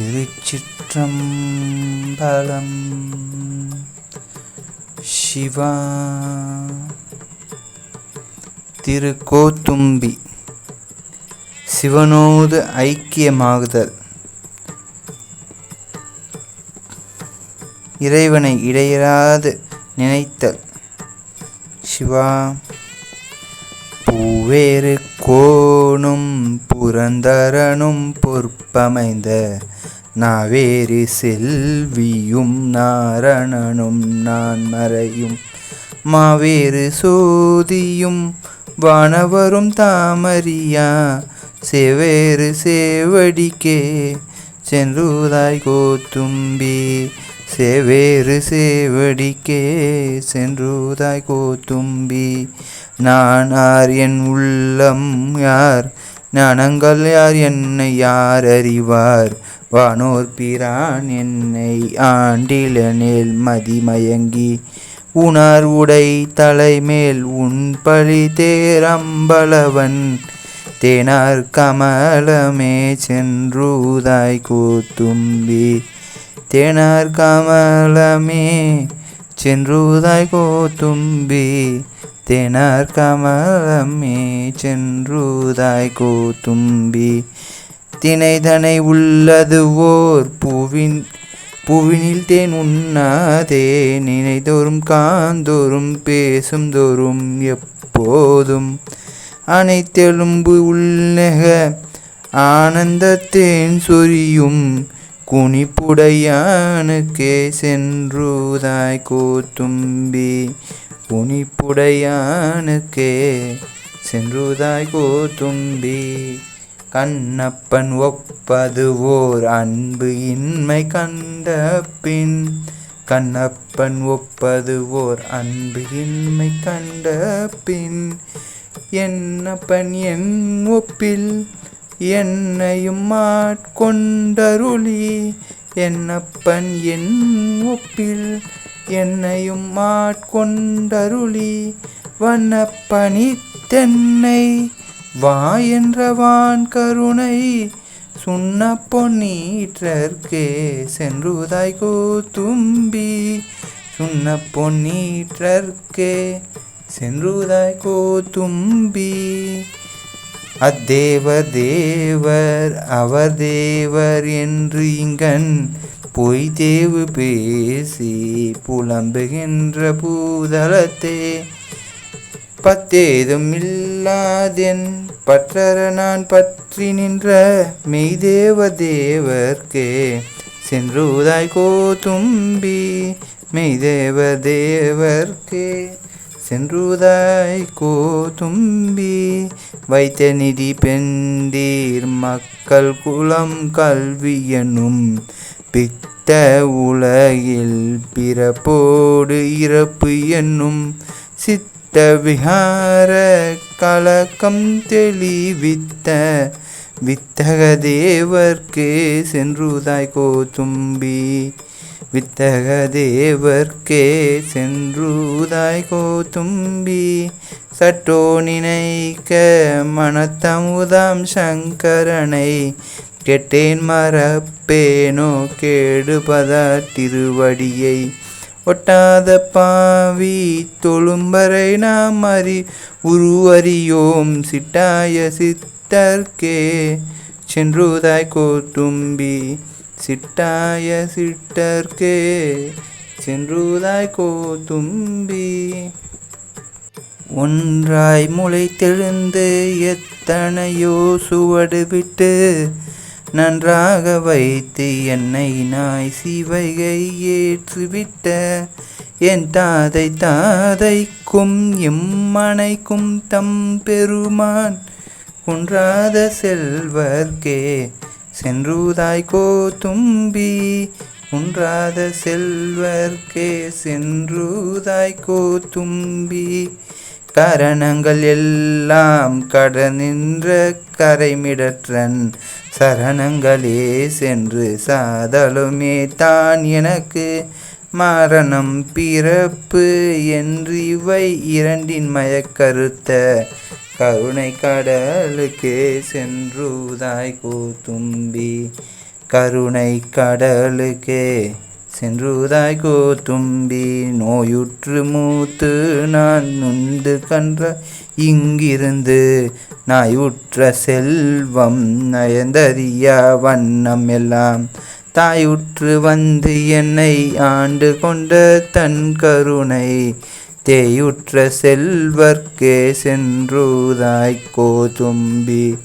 திருச்சிற்றம்பலம். சிவா. திருக்கோத்தும்பி. சிவனோடு ஐக்கியமாகுதல். இறைவனை இடையராது நினைத்தல். சிவா. பூவேறு கோணும் புரந்தரனும் பொற்பமைந்த நாவேறு செல்வியும் நாரணனும் நான் மறையும். மாவேறு சோதியும் வானவரும் தாமரியா செவேறு சேவடிக்கே சென்றுதாய் கோத்தும்பி செவேறு சேவடிக்கே சென்றுதாய் கோத்தும்பி நான் ஆர் என் உள்ளம் யார்? ஞானங்கள் யார்? என்னை யார் அறிவார்? வானோர் பிரான் என்னை ஆண்டிலனில் மதிமயங்கி உணர் உடை தலைமேல் உன் பழி தேரம்பளவன் தேனார் கமலமே சென்றுதாய் கூத்தும்பி தேனார் கமலமே சென்றுதாய் கோத்தும்பி தேனார் கமலமே சென்றுதாய் கோதும்பி. தினைதனை உள்ளது ஓர் புவின் புவினில் தேன் உண்ணாதே. நினைதோறும் காந்தோறும் பேசும் தோறும் எப்போதும் அனைத்தெலும்பு உள்நெக ஆனந்தத்தேன் சொரியும் குனிப்புடையானுக்கே சென்றுதாய் கோத்தும்பி புனிப்புடையானுக்கே சென்றுதாய் கோதும்பி. கண்ணப்பன் ஒப்பது ஓர் அன்பு இன்மை கண்ட பின் கண்ணப்பன் ஒப்பது ஓர் அன்பு இன்மை கண்ட பின் என்னப்பன் என் ஒப்பில் என்னையும் மாட்கொண்டருளி என்னப்பன் என் ஒப்பில் என்னையும் மாட்கொண்டருளி வண்ணப்பணி தென்னை வா என்றவான் கருணை சுண்ண பொன்னீற்றற்கே சென்றுதாய் கோத்தும்பி சுண்ண பொன்னீற்றற்கே சென்றுதாய் கோத்தும்பி அத்தேவர் தேவர் அவர் தேவர் என்று இங்கன் பொய் தேவு பேசி புலம்புகின்ற பூதலத்தே. பத்தேதும் இல்லாதென் பற்றற நான் பற்றி நின்ற மெய்தேவ தேவர்க்கே. சென்றுதாய் கோதும்பி மெய்தேவ தேவர்க்கே. சென்றுதாய் கோதும்பி வைத்த நிதி பெண்டீர் மக்கள் குலம் கல்வி எனும் பித்த உலகில் பிறப்போடு இறப்பு என்னும் சித்த விஹார கலக்கம் தெளிவித்த வித்தக தேவர்க்கு சென்றுதாய் கோதும்பி. வித்தக தேவர்க்கே சென்றுதாய் கோதும்பி. சட்டோ நினைக்க மனத்தமுதாம் சங்கரனை கெட்டேன் மறப்பேனோ கேடுபதா திருவடியை. ஒட்டாத பாவி தொழும்பரை நாம் அறி உருவறியோம் சிட்டாய சித்தர்க்கே. சென்றுதாய் கோத்தும்பி சிட்டாய சிட்டர்க்கே. சென்றுதாய் கோத்தும்பி ஒன்றாய் முளைத்தெழுந்து எத்தனையோ சுவடு விட்டு நன்றாக வைத்து என்னை நாய் சிவைகை ஏற்றுவிட்ட. என் தாதை தாதைக்கும் எம்மனைக்கும் தம் பெருமான். குன்றாத செல்வர்க்கே சென்றுதாய் தும்பி. குன்றாத செல்வர்க்கே சென்றுதாய் தும்பி. கரணங்கள் எல்லாம் கடனின்ற கரைமிடற்றன். சரணங்களே சென்று சாதலுமே தான் எனக்கு. மரணம் பிறப்பு என்று இவை இரண்டின் மயக்கருத்த கருணை கடலுக்கே சென்றுதாய் கூத்தும்பி கருணை கடலுக்கே சென்றுதாய் கோத்தும்பி நோயுற்று மூத்து நான் நுந்து கன்ற இங்கிருந்து நாயுற்ற செல்வம் நயந்தறிய வண்ணம் எல்லாம். தாயுற்று வந்து என்னை ஆண்டு கொண்ட தன் கருணை தேயுற்ற செல்வர்க்கே சென்றுதாய் கோதும்பி.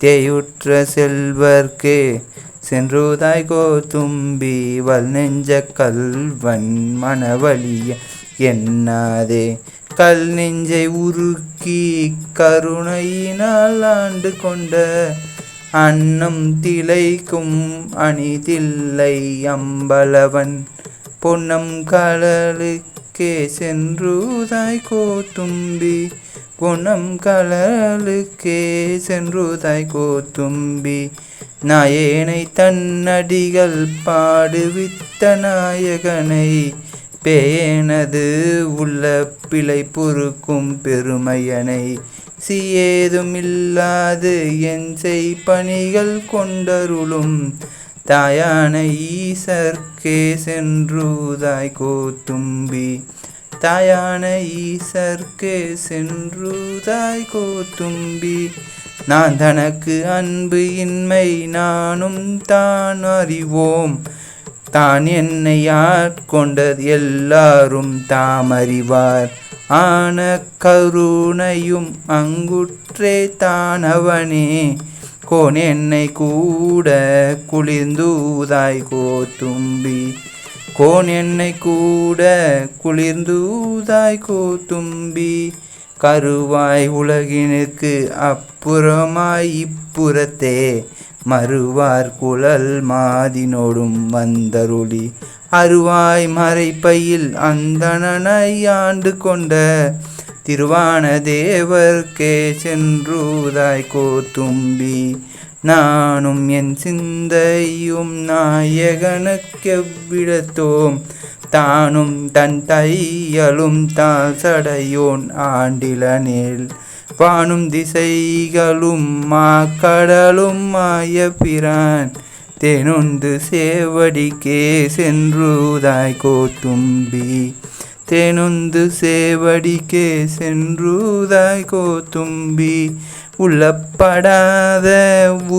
தேயுற்ற செல்வர்க்கே சென்றுதாய் கோதும்பி வல் நெஞ்ச கல்வன் மனவழிய எண்ணாதே கல் நெஞ்சை நோக்கி கருணையினால் ஆண்டு கொண்ட அன்னம் திளைக்கும் அணிதில்லை அம்பலவன். பொன்னம் கடலுக்கே சென்றுதாய் கோத்தும்பி பொன்னம் கடலுக்கே சென்றுதாய் கோத்தும்பி நாயேனை தன்னடிகள் பாடுவித்த நாயகனை பேனது உள்ள பிழை பொறுக்கும் பெருமையனை சியேதுமில்லாது என் செய் பணிகள் கொண்டருளும் தாயான ஈசர்க்கே சென்றுதாய் கோத்தும்பி. தாயான ஈசர்க்கே சென்றுதாய் கோத்தும்பி. நான் தனக்கு அன்பு இன்மை நானும் தான் அறிவோம். தான் என்னை ஆட்கொண்டது எல்லாரும் தாம் அறிவார். ஆன கருணையும் அங்குற்றே தானவனே கோன் என்னை கூட குளிர்ந்தூதாய் கோத்தும்பி. கோன் என்னை கூட குளிர்ந்தூதாய் கோத்தும்பி. கருவாய் உலகினுக்கு அப்புறமாய் இப்புறத்தே. மறுவார் குழல் மாதினோடும் வந்தருளி. அருவாய் மறைப்பையில் அந்தணனை ஆண்டு கொண்ட திருவான தேவர்க்கே சென்றுதாய் கோத்தும்பி நானும் என் சிந்தையும் நாயகனுக்கெவ்விடத்தோம். தானும் தன் தையலும் தாசடையோன் ஆண்டிலனேல். வானும் திசைகளும் மாக்கடலும் மாய பிரான் தேனொந்து சேவடிக்கே சென்றுதாய் கோத்தும்பி தேனொந்து சேவடிக்கே சென்றுதாய் கோத்தும்பி உள்ளப்படாத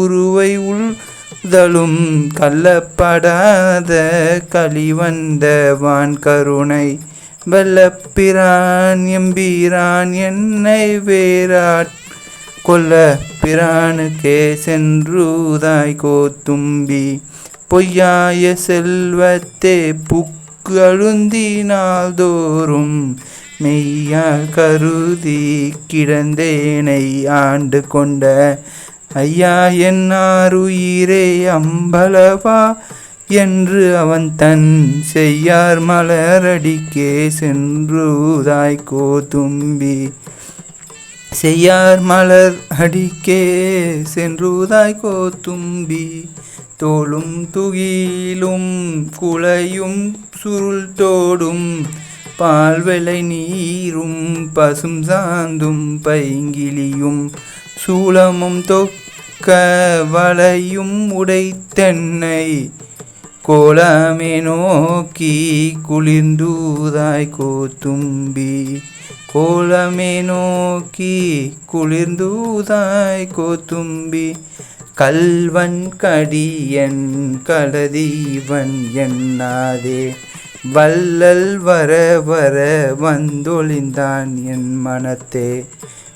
உருவை உள்தலும் கள்ளப்படாத களிவந்த வான் கருணை. வெள்ளப்பிரான் எம்பீரான் என்னை வேறாட். கொல்ல பிரானுக்கே சென்றுதாய் கோத்தும்பி. பொய்யாய செல்வத்தே புக்கு அழுந்தினால் மெய்யா கருதி கிடந்தேனை ஆண்டு கொண்ட. ஐயா என்னாருயிரே அம்பலவா என்று அவன் தன் செய்யார் மலரடிக்கே சென்றுதாய் கோதும்பி. செய்யார் மலர் அடிக்கே சென்றுதாய் தும்பி தோளும் துகிலும் குளையும் சுருள் தோடும் பால்வெளை நீரும் பசும் சாந்தும் பைங்கிலியும் சூளமும் தொக்க வளையும் உடைத்தென்னை கோலமே நோக்கி குளிர்ந்தூதாய் கோத்தும்பி கோலமே நோக்கி குளிர்ந்தூதாய் கோத்தும்பி கல்வன் கடியன் கடதீவன் எண்ணாதே வல்லல் வர வர வந்தொழிந்தான் என் மனத்தே.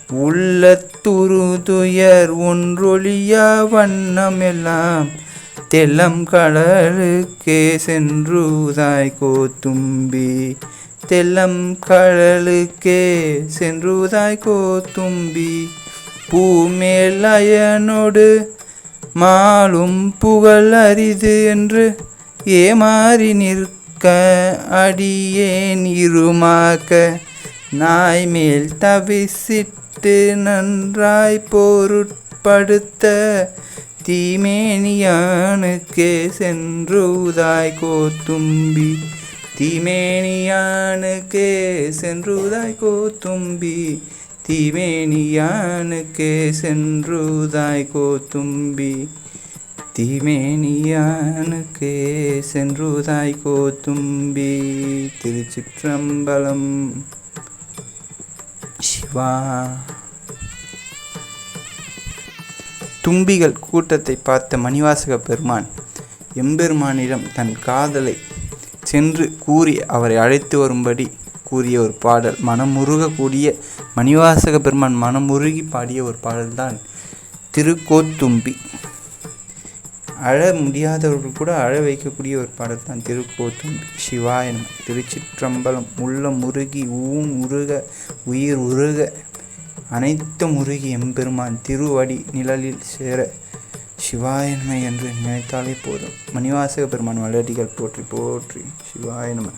உள்ளத்துரு துயர் ஒன்றொழியா வண்ணமெல்லாம் தெல்லம் கடலுக்கே சென்றுதாய் கோத்தும்பி. தெல்லம் கடலுக்கே சென்றுதாய் கோத்தும்பி. பூமேலயனோடு மாலும் புகழ் அரிது என்று ஏமாறி நிற்க அடியேன் இருமாக்க. நாய் மேல் தவிசிட்டு நன்றாய் பொருட்படுத்த தீமேனியானுக்கே சென்றுதாய் கோத்தும்பி. தீமேனியானுக்கே சென்றுதாய் கோத்தும்பி. தீமேனியானுக்கே சென்றுதாய் கோத்தும்பி. தீமேனியானுக்கே சென்றுதாய் கோத்தும்பி. திருச்சிற்றம்பலம். சிவா. தும்பிகள் கூட்டத்தை பார்த்த மணிவாசக பெருமான் எம்பெருமானிடம் தன் காதலை சென்று கூறி அவரை அழைத்து வரும்படி கூறிய ஒரு பாடல். மனமுருகக்கூடிய மணிவாசக பெருமான் மனமுருகி பாடிய ஒரு பாடல்தான் திருக்கோத்தும்பி. அழ முடியாதவர்கள் கூட அழ வைக்கக்கூடிய ஒரு பாடல் தான் திருக்கோத்தும்பி சிவாயனம் திருச்சிற்றம்பலம் உள்ள முருகி ஊன் உருக உயிர் உருக அனைத்தும் உருகி எம்பெருமான் திருவடி நிழலில் சேர சிவாயன்மை என்று நினைத்தாலே போதும். மணிவாசக பெருமான் வல்லடிகள் போற்றி போற்றி சிவாயன்மை